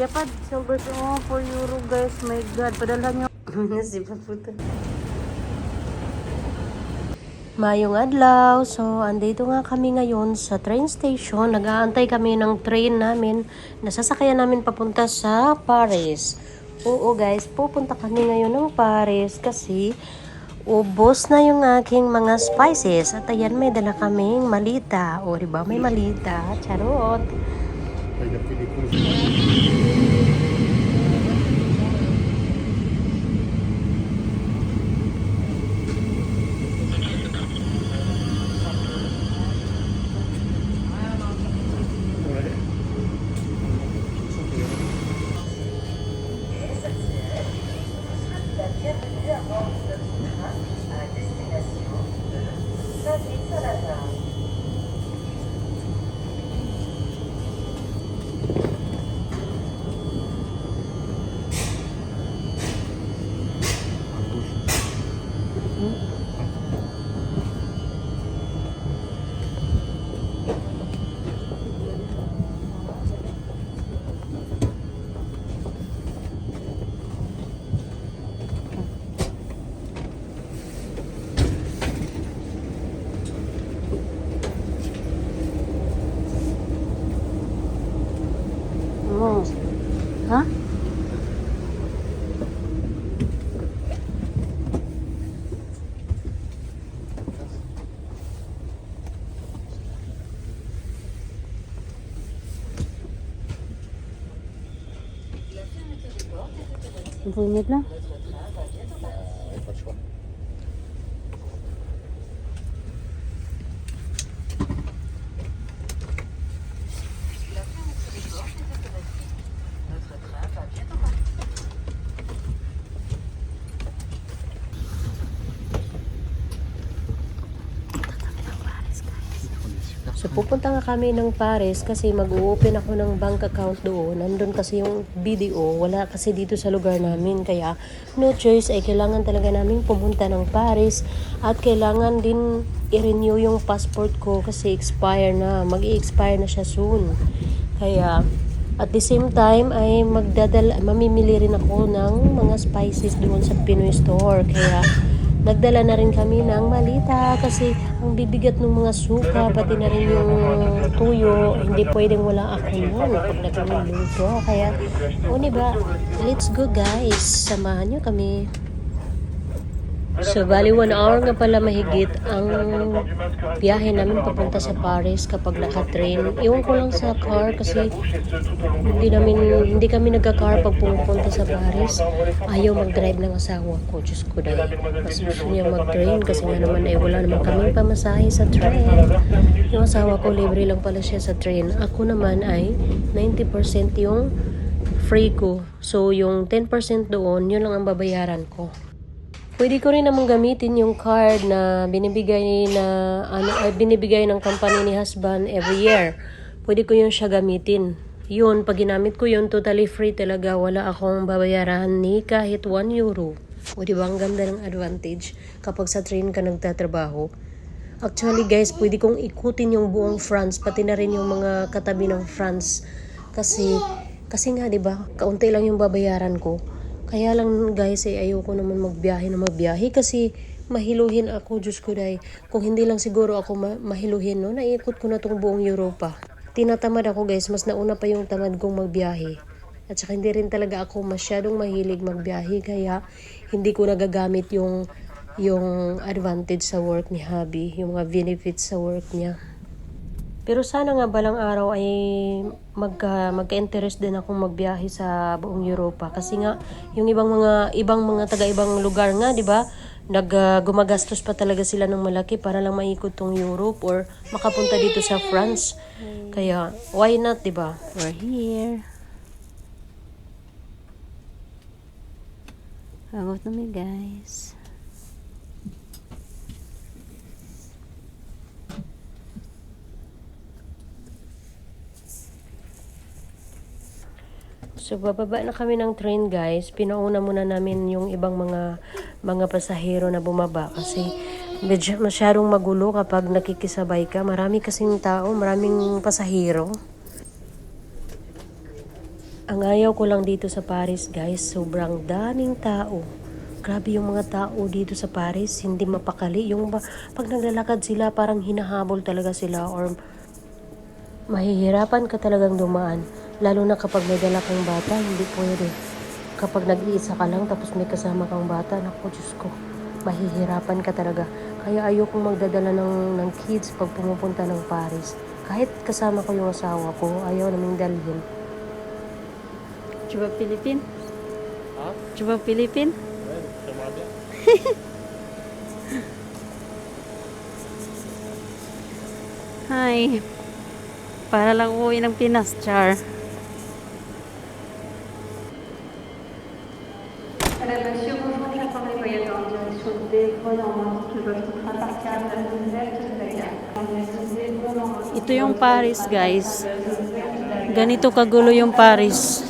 Yapad, silver to oh, 4 euro guys. My God, padala nyo. Nasipa puto. Mayong adlaw. So, andito nga kami ngayon sa train station. Nag-aantay kami ng train namin. Nasasakyan namin papunta sa Paris. Oo guys, pupunta kami ngayon ng Paris kasi ubos na yung aking mga spices. At ayan, may dala kaming malita. O, diba? May malita. Charot. Ay, na pelikula. Oh. ভূমিলা pupunta nga kami ng Paris kasi mag-open ako ng bank account doon. Nandun kasi yung BDO, wala kasi dito sa lugar namin. Kaya no choice ay kailangan talaga namin pumunta ng Paris at kailangan din i-renew yung passport ko kasi expire na, mag expire na siya soon. Kaya at the same time ay magdadala, mamimili rin ako ng mga spices doon sa Pinoy store. Kaya Nagdala na rin kami ng malita kasi ang bibigat ng mga suka, pati na rin yung tuyo, hindi pwedeng wala ako nun pag nagluluto. Kaya, o ba, let's go guys, samahan nyo kami. So, bali one hour nga pala mahigit ang biyahe namin papunta sa Paris kapag naka-train. Iwan ko lang sa car kasi hindi namin hindi kami nagka-car pag pumupunta sa Paris. Ayaw mag-drive ng asawa ko. Diyos ko dahil. Mas gusto niya mag-train kasi nga naman ay wala naman kaming pamasahe sa train. Yung asawa ko libre lang pala siya sa train. Ako naman ay 90% yung free ko. So, yung 10% doon, yun lang ang babayaran ko. Pwede ko rin namang gamitin yung card na binibigay na ano ay binibigay ng company ni husband every year. Pwede ko yun siya gamitin. Yun, pag ginamit ko yun, totally free talaga. Wala akong babayaran ni kahit 1 euro. O di ba ang ganda ng advantage kapag sa train ka nagtatrabaho. Actually guys, pwede kong ikutin yung buong France, pati na rin yung mga katabi ng France. Kasi, kasi nga ba kaunti lang yung babayaran ko. Kaya lang guys, eh, ayoko naman magbiyahe na magbiyahe kasi mahiluhin ako, Diyos ko dahil. Kung hindi lang siguro ako ma- mahiluhin, no, naikot ko na tong buong Europa. Tinatamad ako guys, mas nauna pa yung tamad kong magbiyahe. At saka hindi rin talaga ako masyadong mahilig magbiyahe, kaya hindi ko nagagamit yung yung advantage sa work ni hubby, yung mga benefits sa work niya. Pero sana nga balang araw ay magka, magka-interest din akong magbiyahe sa buong Europa kasi nga yung ibang mga ibang mga taga-ibang lugar nga, 'di ba? Nag ah, gumagastos pa talaga sila ng malaki para lang maikot tong Europe or makapunta dito sa France. Kaya why not, 'di ba? We're here. Agot na guys. So bababa na kami ng train guys. Pinauna muna namin yung ibang mga mga pasahero na bumaba kasi medyo masyadong magulo kapag nakikisabay ka. Marami kasing tao, maraming pasahero. Ang ayaw ko lang dito sa Paris, guys, sobrang daming tao. Grabe yung mga tao dito sa Paris, hindi mapakali. Yung pag naglalakad sila, parang hinahabol talaga sila or mahihirapan ka talagang dumaan. Lalo na kapag may dala kang bata, hindi pwede. Kapag nag-iisa ka lang tapos may kasama kang bata, naku Diyos ko, mahihirapan ka talaga. Kaya ayokong magdadala ng, ng kids pag pumupunta ng Paris. Kahit kasama ko yung asawa ko, ayaw naming dalhin. Coba Filipin? Hah? Coba Filipin? Eh, sama aja. Hai. Para lang uwi ng Pinas, Char. Ito yung Paris, guys. Ganito kagulo yung Paris.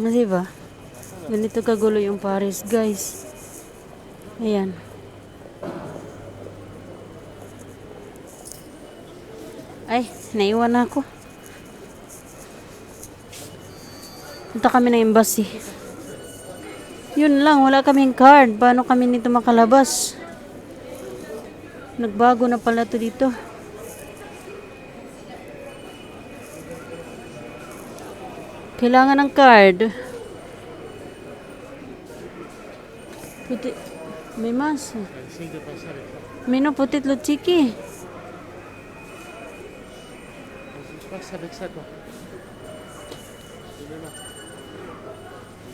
Ma, diba? Ganito kagulo yung Paris, guys. Ayan. Ay, naiwan na ako. Punta kami ng embassy. Yun lang, wala kaming card. Paano kami nito makalabas? Nagbago na pala to dito. Kailangan ng card. Puti. May mas. Mino putit lo chiki. Passe avec ça.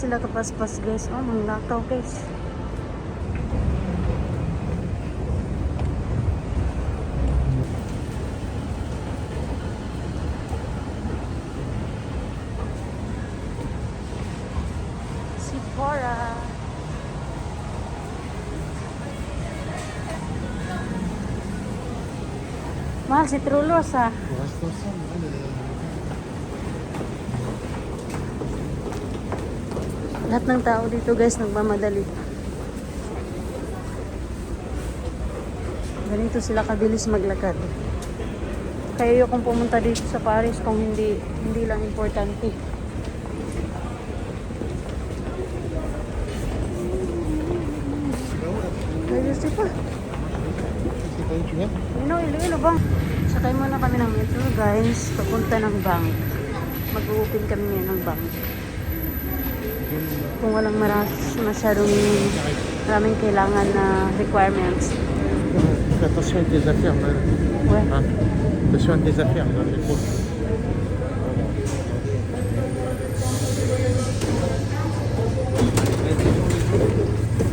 sila kapaspas, guys. Oh, manglakaw, guys. Sephora. Mahal si Trulos ah. Reste ensemble. hein, les- Lahat ng tao dito guys nagmamadali. Ganito sila kabilis maglakad. Kaya yung pumunta dito sa Paris kung hindi hindi lang importante. Kaya si pa. Tu vas Ino, Iloilo bang? Sakay muna kami ng metro guys. Papunta ng bank. Mag-open kami ngayon ng bank. Kung walang maras, masyadong maraming kailangan na requirements. Attention avec tes affaires. Ouais. Hein attention avec affaires dans les poches.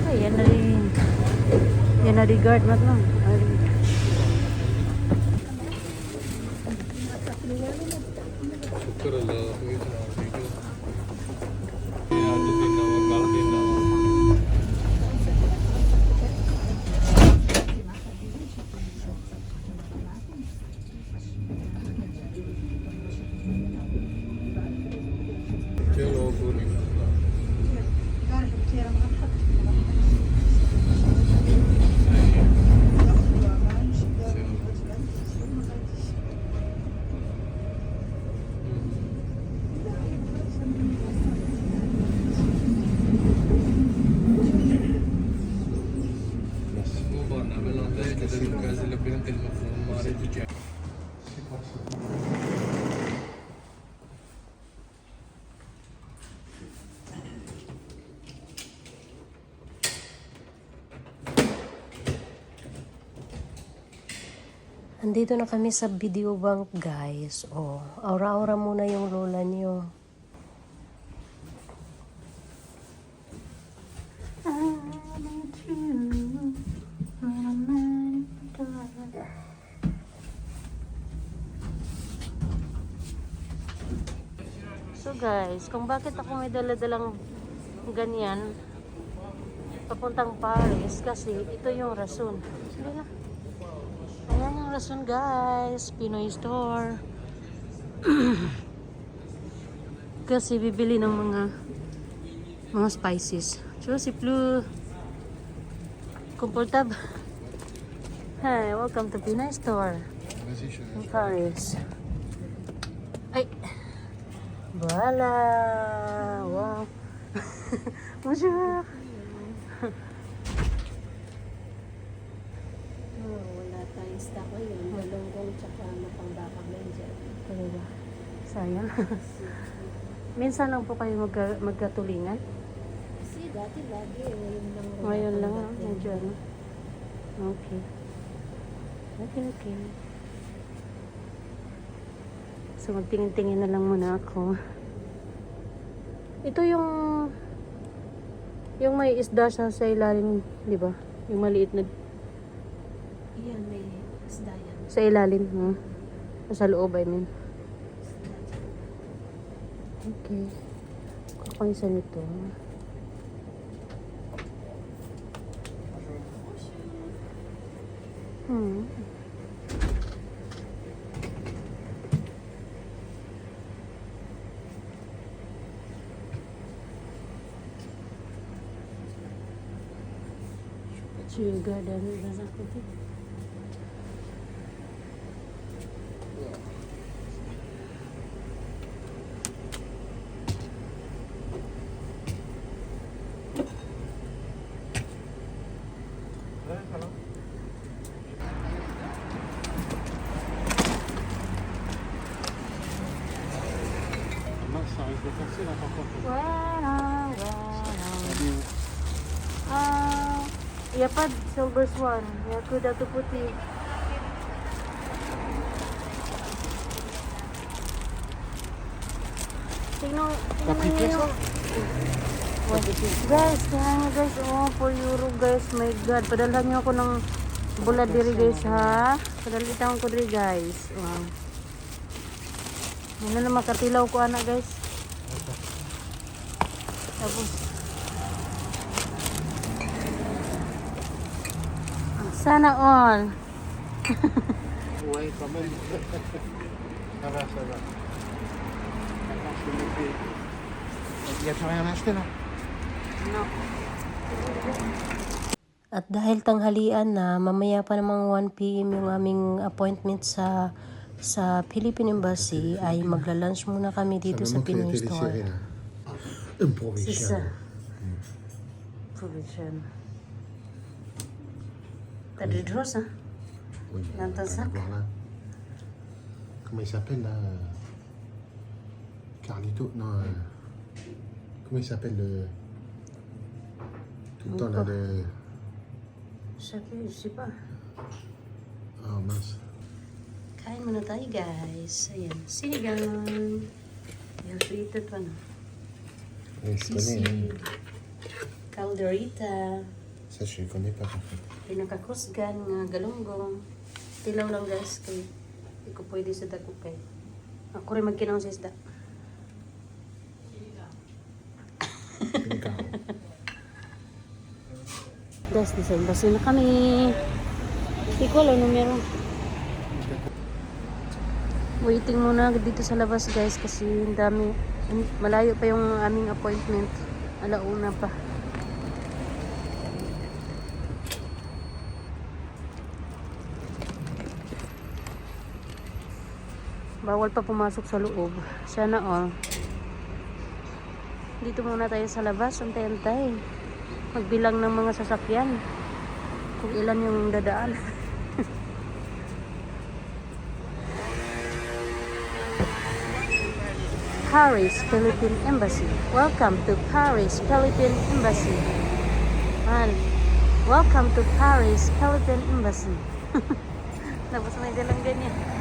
Ay, yan na rin. Yan na rin guard mat lang. Nandito na kami sa video bank guys. Oh, aura-aura muna yung lola niyo. So guys, kung bakit ako may daladalang ganyan papuntang Paris kasi ito yung rason. Sige na. Rason guys, Pinoy store. kasi bibili ng mga mga spices. So si Plu, comfortable. Hi, welcome to Pinoy store in Paris. Ay! Voila! Wow! Bonjour! Oh, wala tayong stock ngayon. Malunggong tsaka mapangbaka na dyan. Talaga. Sayang. Minsan lang po kayo magka, magkatulingan. Kasi dati lagi, eh, ngayon lang. Ngayon lang, ah, dating. medyo ano. Okay. Okay, okay. So, magtingin-tingin na lang muna ako. Ito yung yung may isda siya sa ilalim, di ba? Yung maliit na Yan, may isda yan. sa ilalim, ha? Sa loob, I mean. Okay. Ko isa nito. Hmm. Juga dan rasa putih. Pa, silver swan. Ya kuda tu putih. Tingnan, tingnan niyo. Guys, kaya nga guys, oh, 4 euro guys, my god. Padalhan niyo ako ng bulad diri guys ha. Padalitan ko diri guys. Wow. Ano na makatilaw ko ana guys. Tapos, sana all. Ouais, quand même. ça va, ça va. Maintenant, je me fais... Il n'y a plus rien à acheter là No. At dahil tanghalian na, mamaya pa namang 1pm yung aming appointment sa sa Philippine Embassy, ay magla-lunch muna kami dito sa Pinoy Store. C'est chien. ça. Provision. Sac voir là. Comment il s'appelle là euh, Carlito? Non. euh, Comment il s'appelle le. Tout le temps là, le. Je sais plus, je sais pas. Oh mince. Kain muna tayo, guys. Ayan. Sinigang. Yung pa. Sisig. Calderita. Ça, je ne connais pas. Pinakakusgan nga galunggong. Tilaw lang, guys. Kay hindi ko pwede sa dako kay. Ako rin magkinaw sa isda. Guys, December na kami. Alam numero. Waiting muna dito sa labas guys kasi ang dami. Malayo pa yung aming appointment. Alauna pa. Bawal pa pumasok sa loob. Sana all. Dito muna tayo sa labas. Antay-antay magbilang ng mga sasakyan kung ilan yung dadaan Paris, Philippine Embassy. Welcome to Paris, Philippine Embassy. Man, welcome to Paris, Philippine Embassy. Tapos may dalang ganyan.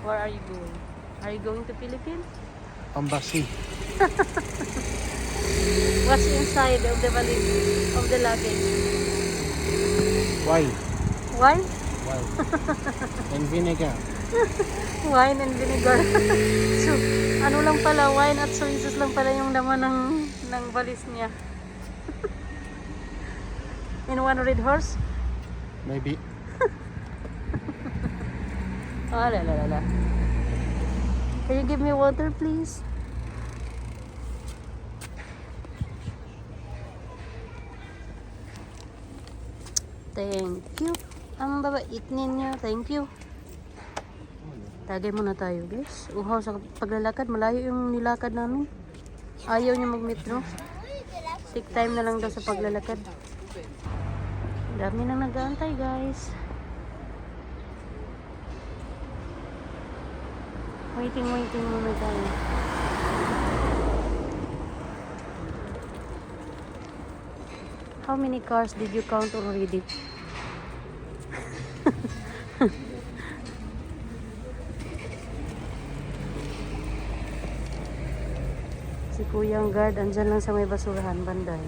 Where are you going? Are you going to Philippines? Embassy. What's inside of the valise of the luggage? Why Why? Why And vinegar. wine and vinegar. so, ano lang pala, wine at soy lang pala yung laman ng, ng balis niya. In one red horse? Maybe. Oh, la la la la. Can you give me water, please? Thank you. Ang babait ninyo. Thank you. Tagay muna tayo, guys. Uhaw sa paglalakad. Malayo yung nilakad namin. Ayaw niya mag-metro. Take time na lang daw sa paglalakad. Dami nang nag-aantay, guys. Waiting, waiting muna tayo. How many cars did you count already? si kuya ang guard, andyan lang sa may basurahan, banday.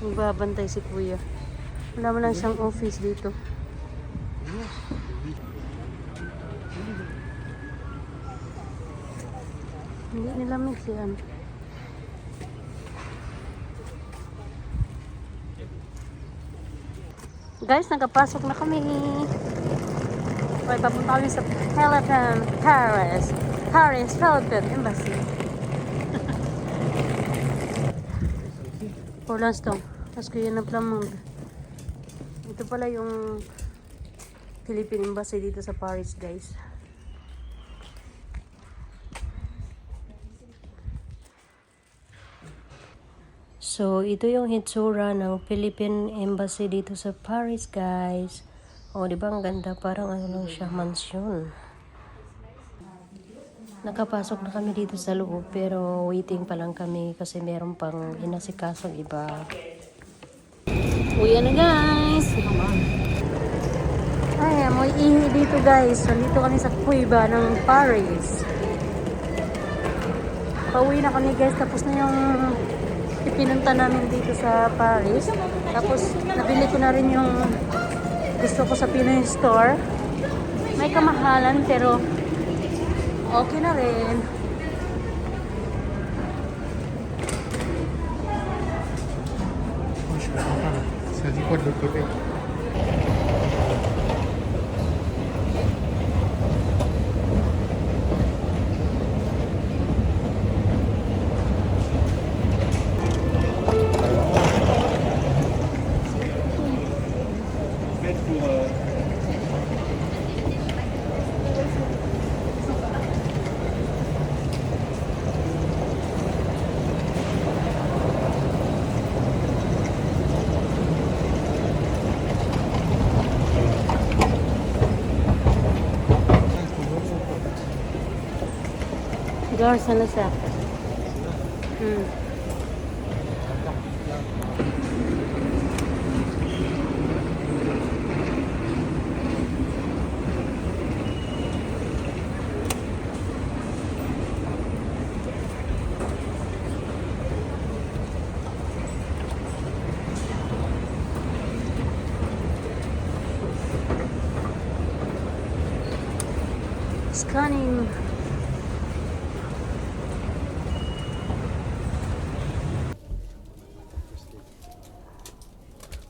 Magbabantay si kuya. Wala mo lang siyang office dito. Hindi nila mix yan. Guys, nakapasok na kami. Okay, papunta kami sa Philippine Paris. Paris, Philippine Embassy. Portland Stone. Tapos ko yun ang Plamond. Ito pala yung Philippine Embassy dito sa Paris, guys. So, ito yung hitsura ng Philippine Embassy dito sa Paris, guys. O, di ba ang ganda? Parang ano lang siya, mansion. Nakapasok na kami dito sa loob, pero waiting pa lang kami kasi meron pang inasikasong iba. Uwi na guys! Ay, amoy ihi dito guys. Nandito kami sa kuiba ng Paris. Pauwi na kami guys. Tapos na yung ipinunta namin dito sa Paris. Tapos nabili ko na rin yung gusto ko sa Pinoy store. May kamahalan pero okay na rin. Là. Ça dit quoi de l'autre côté Gar, sana siya? Hmm. Scanning.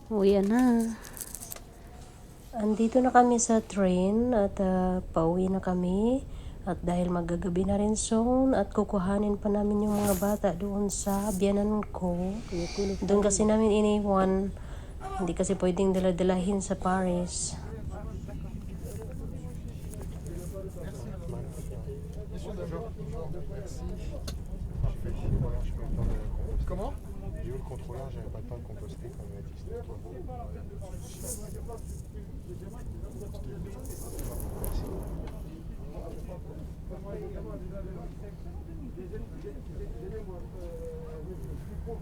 Uwi na. Andito na kami sa train at ah, pauwi na kami. At dahil magagabi na rin soon at kukuhanin pa namin yung mga bata doon sa biyanan ko. Doon kasi namin iniwan. Hindi kasi pwedeng daladalahin sa Paris. Comment J'ai eu le contrôleur, j'avais pas le temps de composter comme Gecenin gecenin bu